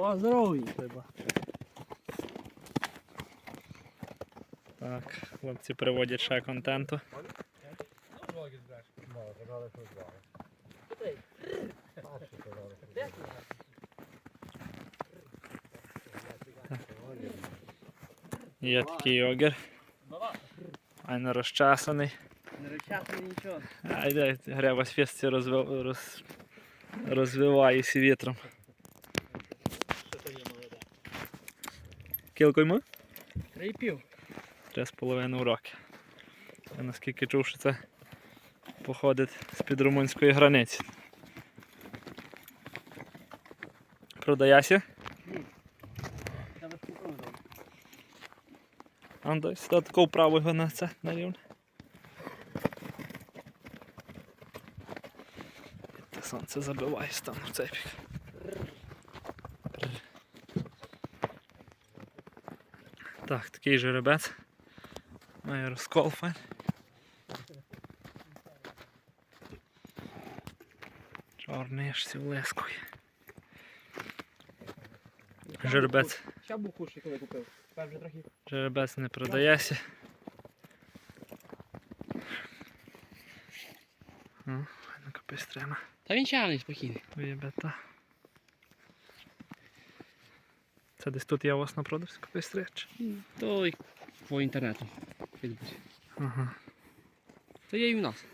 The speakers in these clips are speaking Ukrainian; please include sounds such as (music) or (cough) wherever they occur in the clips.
Поздоровий треба. Так, хлопці приводять ще контенту. Є такий огір. Айно розчасаний. Не речати нічого. А йде греба з фісті розви... роз... розвивається вітром. Що то є молоде? Кілко йому? Три і пів. Три з половиною роки. Я наскільки чув, що це походить з-під румунської границі. Продаєшся? Я вас попробував. А ну дай сюди таку вправу його на це на рівне. Сонце забиває стану в цей бік. Так, такий жеребець. Має розкол файн. Чорний аж сів лескує. Жеребець. Ще був худший, коли купив. Тепер вже трохи. Жеребець не продається. О, файна капістрина. Та він чарний, спокійний. Вибета. Це десь тут є у вас на продаж капістреч? То й по інтернету. Ага. То є і в нас.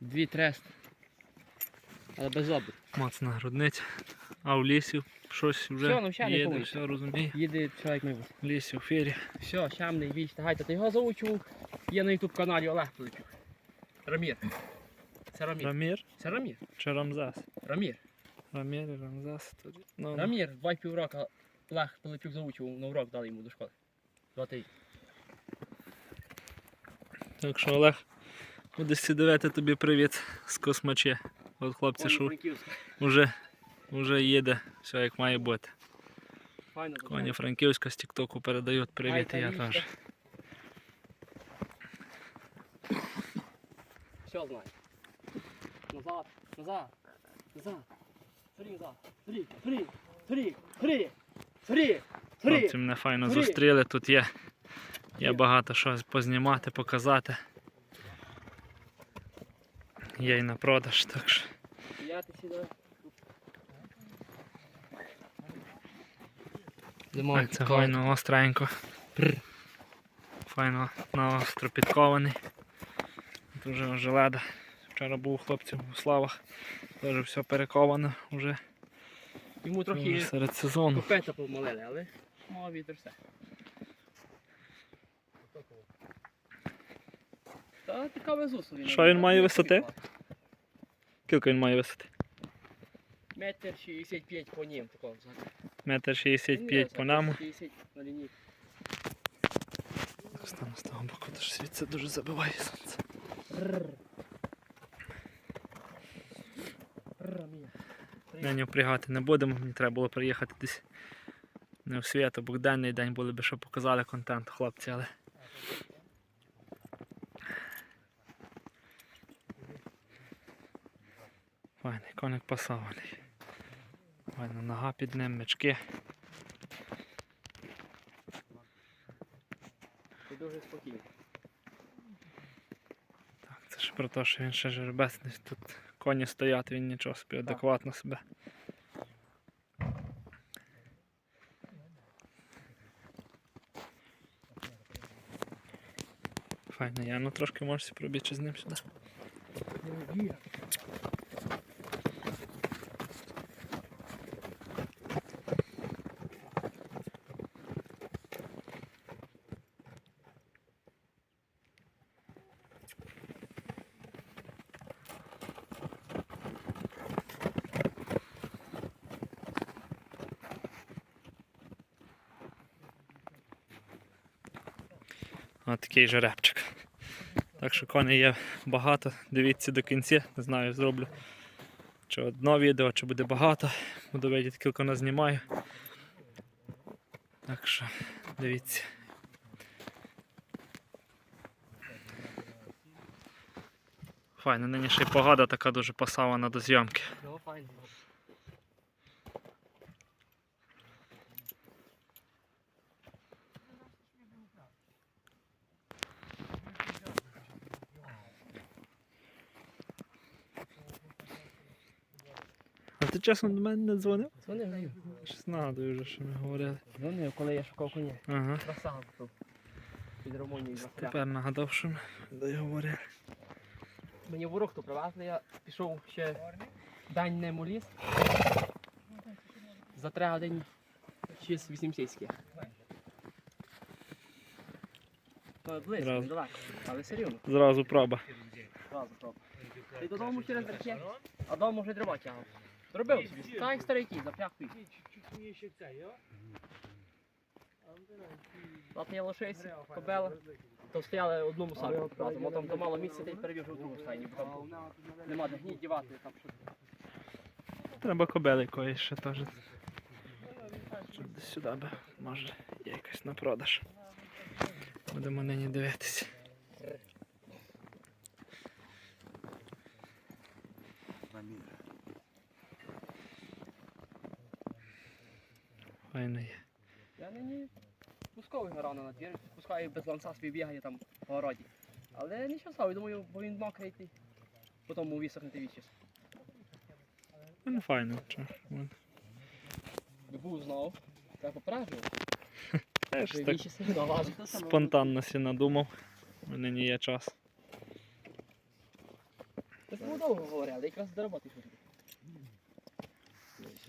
Дві трест. Але без обид. Моцна грудниця. А в лісі щось вже Всьо, ну, ще не їде, помню. все розуміє. Їде чоловік мив. В лісі, в фірі. Все, щамний віч, гайте, ти його заучив. Є на ютуб каналі Олег Пилипюк. Рамір. Це Рамір. Рамір Це Рамір. чи Рамзас? Рамір. Рамір Рамзас. тоді. Ну, Рамір, два півроку Олег Пилипюк заучив на урок дали йому до школи. Два три. Так що Олег, будеш сідавати тобі привіт з космаче. От хлопці, що вже, вже їде, все як має бути. Файно. Коні Франківська з Тіктоку передають привіт, і я теж. Все знаю. Назад, назад, назад. Хлопці мене файно зустріли. Тут є, є багато що познімати, показати. Є і на продаж, так що. Так, це файно остренько. Файно на остро підкований. Тут вже желеда. Вчора був у хлопців у славах. Теж все перековано вже, Йому вже трохи серед сезону. копета помалили, але мав вітер все. Та така він. Що він має висоти? Скільки він має висоти? Метр 65 по ним такого взагалі. Метр 65 по наму. 60 на. Стану з того боку, тож світ це дуже забиває сонце. Нині впрягати не будемо, мені треба було приїхати десь не в світ, бо денний день були б, що показали контент хлопці, але. Файний, коник пасований. Файна нога під ним, мечки. Ти дуже спокійний. Про те, що він ще жеребець, тут коні стоять, він нічого собі адекватно себе. Файно, я ну трошки можеш пробічити з ним сюди. Ось такий жеребчик. Так що коней є багато. Дивіться до кінця. Не знаю, зроблю чи одно відео, чи буде багато. Буду видіти, кілька назнімаю. Так що дивіться. Файно, нині ще й погода така дуже пасована до зйомки. Чесно до мене не дзвонив? Дзвонив, Щось нагадую вже, що ми говорили. дзвонив, коли я шукав коня. Ага. Красава купив. Під Румунією Тепер нагадав, що ми де говорили. Мені в Урухту привезли, я пішов ще день не у ліс. За три години 6-8 сільських. То близько, Зразу. недалеко, але все рівно. Зразу проба. Зразу проба. Ти додому через речі, а дому вже дрова тягав. Зробив собі. Так як старий запряг піч. От я лошиці, кобела, то стояли одному самі разом, а там то мало місця, ти перевів вже в другу стайню, бо там нема де гній дівати, там що. Треба кобели якоїсь ще теж. Десь сюди би, може, є якась на продаж. Будемо нині дивитися. Файно є. Я нині пусковий рано на двір, пускаю без ланца собі бігає там по городі. Але не часовий, думаю, бо він мокрий, ти потім висохнути вічіс. Ну, файно. Чо? Вон. Би був знову, треба попереджувати. (laughs) Теж так не наважив. спонтанно сі надумав. У нині є час. Тобою довго говорили, якраз до роботи ходили.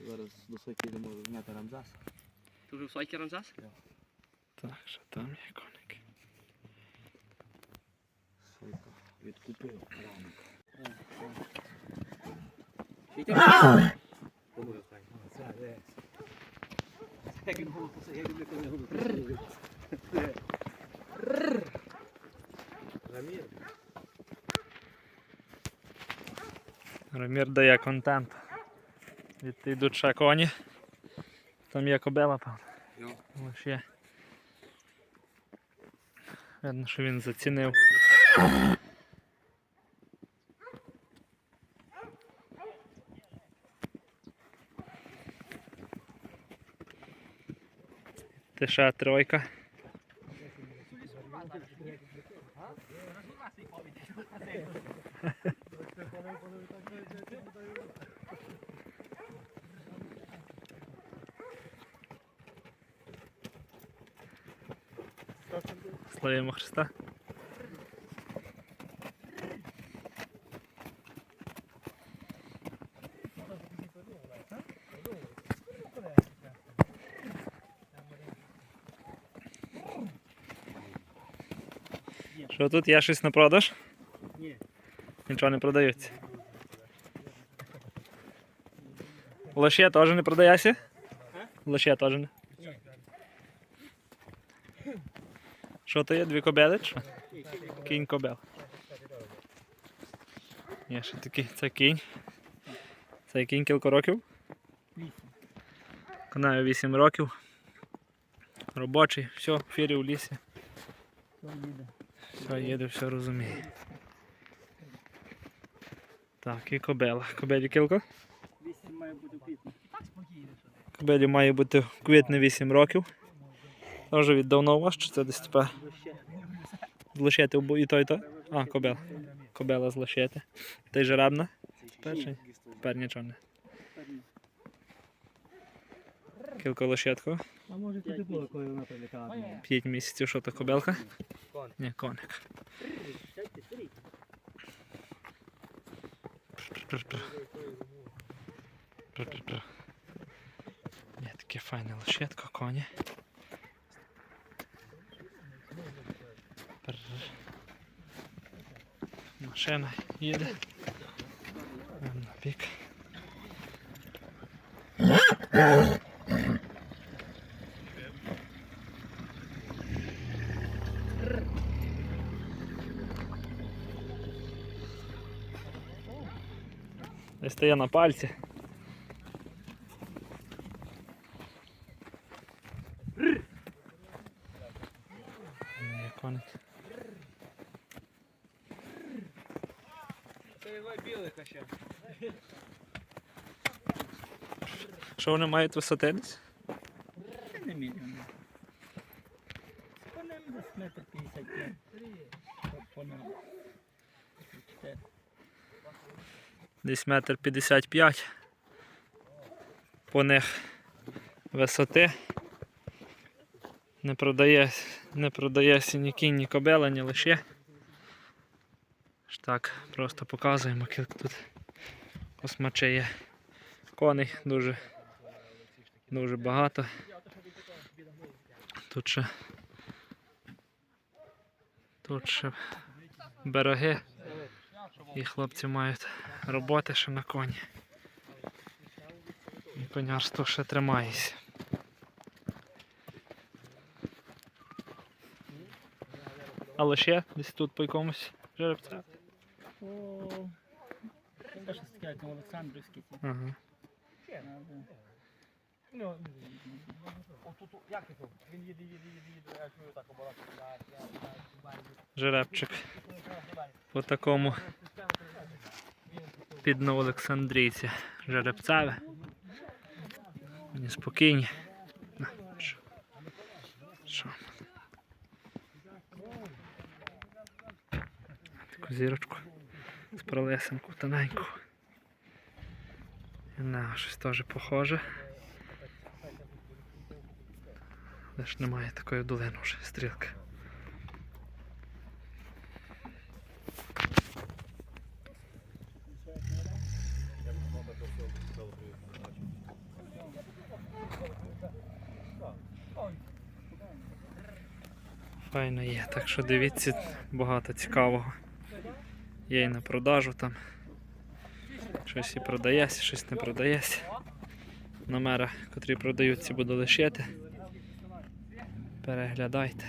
Зараз до сойки йдемо зняти Рамзас. Ти вже в Сойки Рамзас? Так, що там є коник. Сойка відкупив голос, я люблю, коли. Рамір дає контент. Відти йдуть ще коні. Там є кобила, певно. Ось є. Видно, що він зацінив. Ще тройка. Славімо Христа. Що тут є щось на продаж? Ні. Нічого не продається. Лоще теж не продається? Лоще теж не. Що то є? Дві кобели? чи? Кінь кобел. Є ще такий, це кінь. Це кінь кілька років. Конаю 8 років. Робочий, все, фірі в лісі. Все їде, все розуміє. Так, і кобела. Кобелі кілька? Вісім має бути. Так спокійно. Кобелі має бути в квітні 8 років. Теж віддавно у вас, чи це десь тепер? З лошети обу- і то, і то? А, кобела. Кобела з лошети. Ти жеребна? Тепер чи? Тепер нічого не. Кілька лошетку. А може ти було, коли вона привітала? 5 місяців, що то кобелка? Ні, коник. Є таке файне лошадко, коні. Машина їде. Йдемо На пік. Десь на пальці. Є коник. білика ще. Що вони мають висоти десь? Не мільйон. По ним десь метр 55. По нам. Десь метр 55. По них висоти. Не продає, не продається ні кінь, ні кобила, ні лише. Так, просто показуємо, як тут космаче є. Коней дуже, дуже багато. Тут ще, тут ще береги. І хлопці мають роботи ще на коні. І конярство ще тримається. Але ще десь тут по якомусь жеребця. Це щось таке, як Олександрівський. Ага. Ну, Жеребчик. По такому під Новоолександрійці. Жеребцеве. Вони спокійні. Що? Що? Таку зірочку з пролесенку тоненьку. І на щось теж похоже. Лиш немає такої долини вже стрілки. Файно є, так що дивіться, багато цікавого. Є і на продажу там. Щось і продається, щось не продається. Номера, котрі продаються, буду лишити. Переглядайте.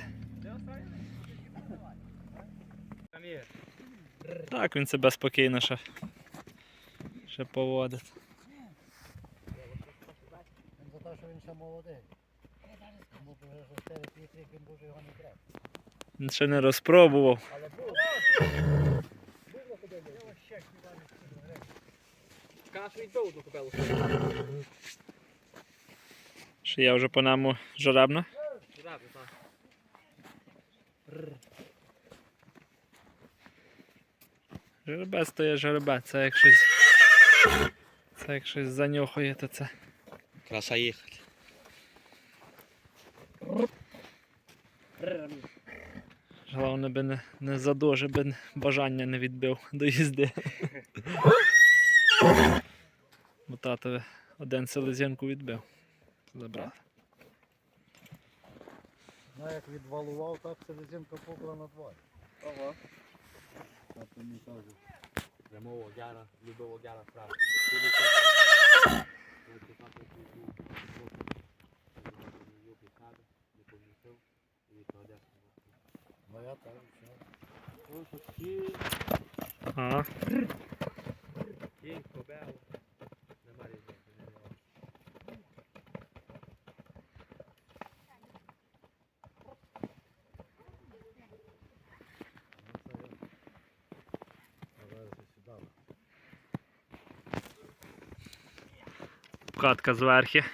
Так, він себе спокійно ще, ще поводить. За те, що він ще молодий. Йому б вже за 4 літрів він не ще не розпробував. Ще я вже по ньому жеребна. Жирабу, так. Жеребець то є жеребець, це як щось. Це як щось занюхує, то це. Краса їхати. Головне би не, не задуже, би бажання не відбив до їзди. Бо татові один селезінку відбив. Забрав. Ну як відвалував, так селезінка попла на двоє. Ого. Так мені кажуть. Прямого гяра, любого гяра прав. Ну я так, все. Ага. А я. Катка зверхи.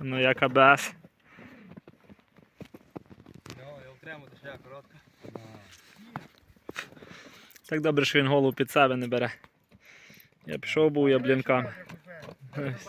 Ну як АБС. Так добре, що він голову під себе не бере. Я пішов був яблінками. (laughs) Ось.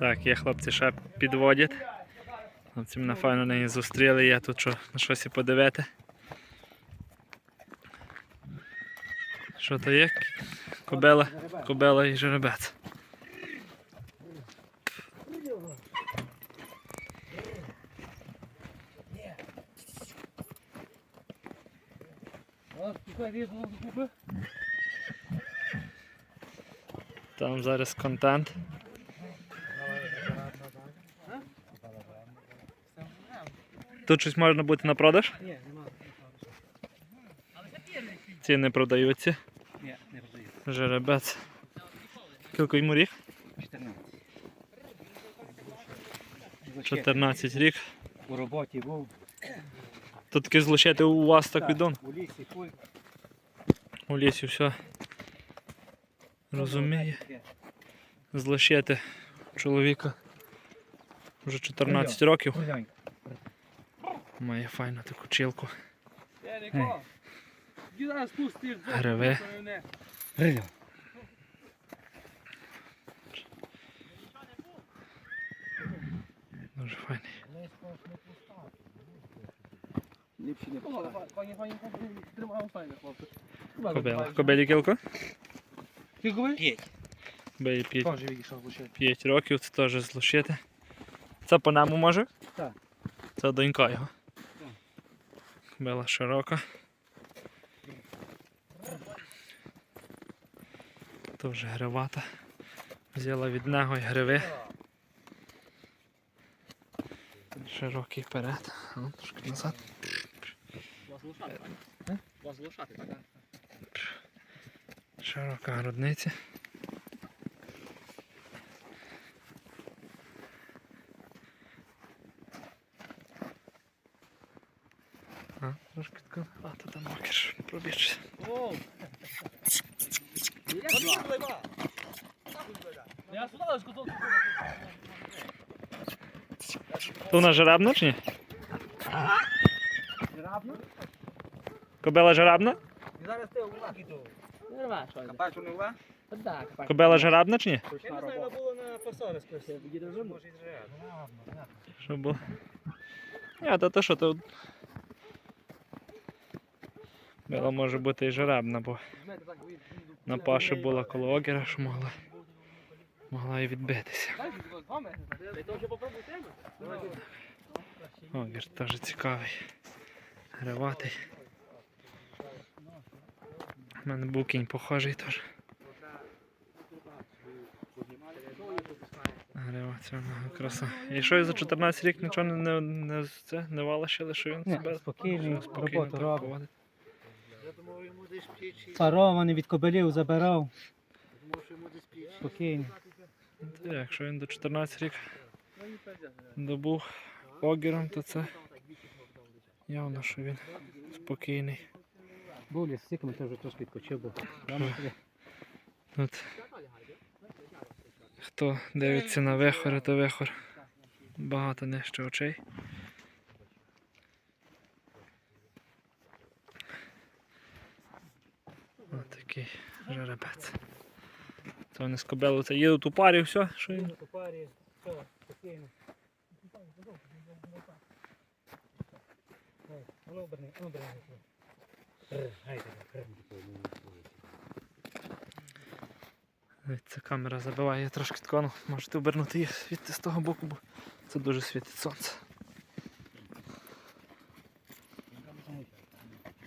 Так, є хлопці ще підводять. Хлопці мене файно нині зустріли, я тут що, на щось і подивити. Що то є? Кобела, кобела і жеребець. Там зараз контент. Тут щось можна бути на продаж? Ні, нема. Ці не продаються. Ні, не продаю. Жеребець. Скільки йому рік? 14. 14 рік. У роботі був. Тут таки злощити у вас так відомо. У лісі куй. У лісі все. Розуміє. Злощити чоловіка. Вже 14 років. Має файну таку чілку. Е, пусти. Гриве. Дуже файний. Ліпше не. Кобела. Кобелі кілко? Ви? П'ять. Кобелі 5, Теж відійшов лише. 5 років, це теж злощити. Це по нему може? Так. Це донька його. Кобела широка. То вже гривата. Взяла від нього і гриви. Широкий вперед. Ну, трошки назад. Широка грудниця. А, трошки така. А, то там скотов. То вона жеребна чи ні? Грабно? Кобела жеребна? Зараз ти уваги то. Не жеребна чи ні? Я не знаю, вона було на фасони скоріше. Може і зря. Що було? Ні, то то що, то. Бела може бути і жеребна, бо на паші була коло огіра, що могла, могла і відбитися. Огір теж цікавий. Гриватий. У мене був кінь похожий теж. Грива цього краса. І що і за 14 рік нічого не, не, не, не валишили, що він себе спокійний, що спокійно роботу так робить. поводить. Думав, йому десь птічі. Парований від кобилів забирав. Думав, що йому десь птічі. Спокійно. Та Якщо він до 14 рік добув огіром, то це явно, що він спокійний. Був ліс стіком, то вже трошки відпочив, бо Тут хто дивиться на вихори, то вихор багато нижче очей. Ось такий жеребець. Це вони з кобелу це їдуть у парі, все, що він. по парі, все, спокійно. Ой, оберни, воно оберни. Ця камера забиває трошки ткану. Можете обернути їх звідти з того боку, бо це дуже світить сонце.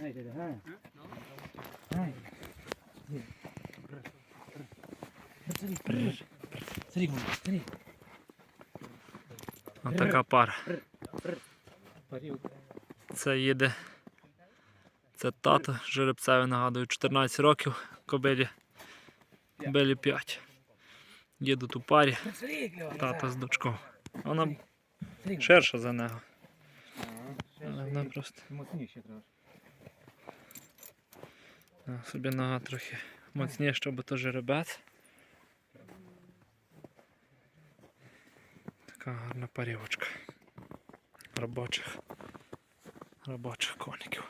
Ай, ай. Ай. Смотри, смотри. Ось така пара. Це їде. Це тато жеребцеві, нагадую, 14 років, кобилі. Кобилі 5. Їдуть у парі, тато з дочком. Вона ширша за нього. Вона просто собі нога трохи моцніша, бо то жеребець. Така гарна парівочка. Робочих. Робочих коників.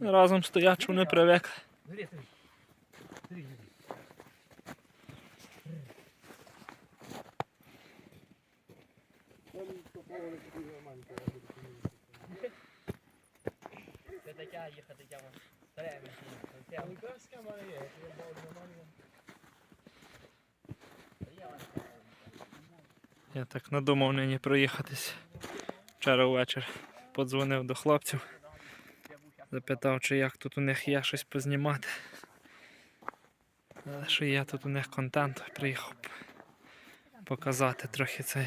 Разом стоять, вони привикли. Я так надумав нині проїхатись. Вчора ввечір подзвонив до хлопців, запитав, чи як тут у них є щось познімати. Але що я тут у них контент, приїхав показати трохи цей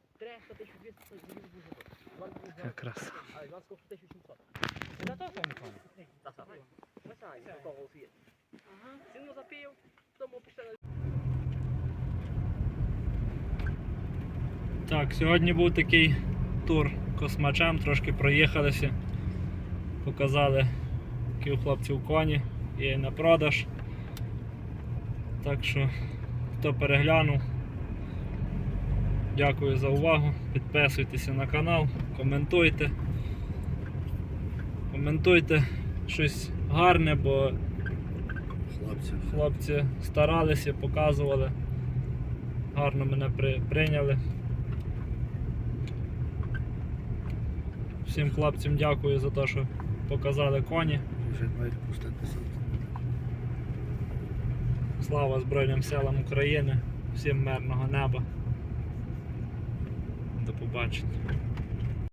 решта 1200 Якраз. А Іванського 1700. Запів, тому пішли Так, сьогодні був такий тур космачем, трошки проїхалися, показали які у хлопців коні, є на продаж. Так що, хто переглянув, Дякую за увагу. Підписуйтеся на канал, коментуйте. Коментуйте щось гарне, бо хлопці хлопці старалися, показували, гарно мене при... прийняли. Всім хлопцям дякую за те, що показали коні. Вже навіть писати. Слава Збройним силам України, всім мирного неба побачення.